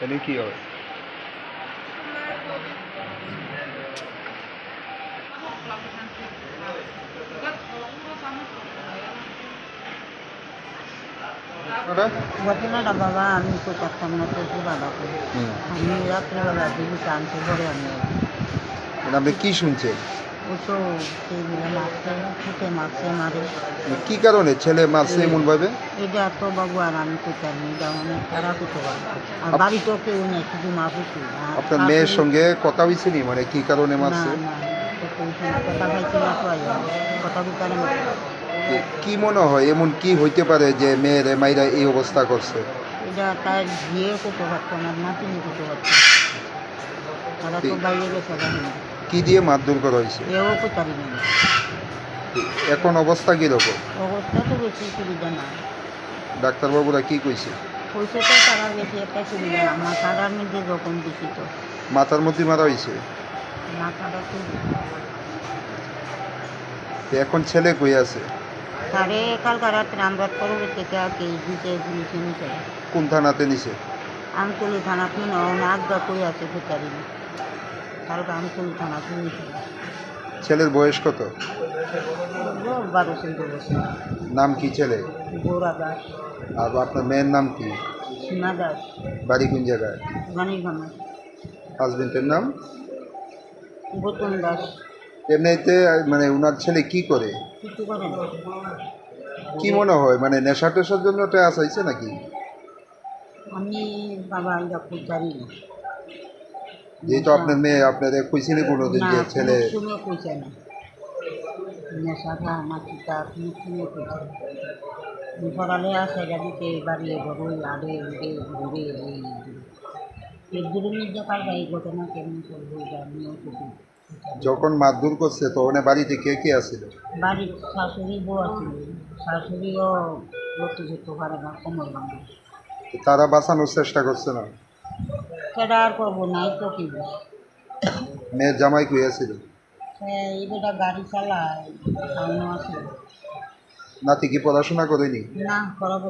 এনে কি হয় ওটা? ঘটনাটা বাবা আমি তো করতাম না তো বাবাকে আমি রাত্রেবেলা দিদি আনতে পরে আমি মানে আপনি কি শুনছেন? ও তো সেইগুলো মারছে ফুটে মারছে মারে। মানে কি কারণে? ছেলে মারছে এমন ভাবে এটা তো বাবু আর আমি কোথায় নেই এটা অনেক খারাপ হতে আর আপ- বাড়িতেও কেউ নেই শুধু মা পুষি আপনার মেয়ের সঙ্গে কথা হয়েছিল মানে কি কারণে মারছে? তো কথা তো। কথা কি- মনে হয়? এমন কি হইতে পারে যে মেয়ের মাইরা এই অবস্থা করছে? এটা তার বিয়ে করতে পারতো না নাতিনি করতে পারতো তারা তো বাইরে গেছে কি দিয়ে মারধর করা হয়েছে? এও এখন অবস্থা কীরকম? অবস্থা তো বেশি সুবিধা না। ডাক্তারবাবুরা কি কইছে? পয়সা তো তারা বেশি একটা সুবিধা না মাথাটার মধ্যে যখন বেশি তো। মাথার মধ্যে মারা হয়েছে মাথাটা তো তো এখন ছেলে কই আছে? সাড়ে কালকা রাত্রে আমরা পরবর্তীতে আর কি দিতে পুলিশে নিতে কোন থানাতে নিছে? আমতলি থানা কিনো আজ্ঞা কই আছে না কালকা আমতলি থানা কিনেছে ছেলের বয়স কত? বারো চৌদ্দ বছর। নাম কি ছেলে? গৌরা দাস। আর আপনার মেয়ের নাম কি? সীমা দাস। বাড়ি কোন জায়গায়? হাজবেন্ডের নাম? গৌতম দাস। এমনিতে মানে ওনার ছেলে কি করে? কি মনে হয়? মানে নেশা টেশার জন্য ওটা আসাইছে নাকি? আমি বাবা এটা খুব জানি না। যেহেতু আপনার মেয়ে আপনার খুঁজছিনি কোনোদিন যে ছেলে শুনে কইছে না। নেশা খা কোনো না। আসে গাড়িতে বাড়িয়ে ঘরে আড়ে উড়ে ঘুরে এই এর এই ঘটনা কেমন করব এটা আমিও যখন মারধর করছে তখন বাড়িতে কে কে আসছিল বাড়ির শাশুড়ি বউ আছিল শাশুড়িও লড়তে যেতে পারে না কোমর ভাঙে তারা বাঁচানোর চেষ্টা করছে না? সেটা আর করব নাই তো কি মেয়ের জামাই কই আছিল এই বেটা গাড়ি চালায় সামনে আছে নাতি কি পড়াশোনা করেনি? না করাবো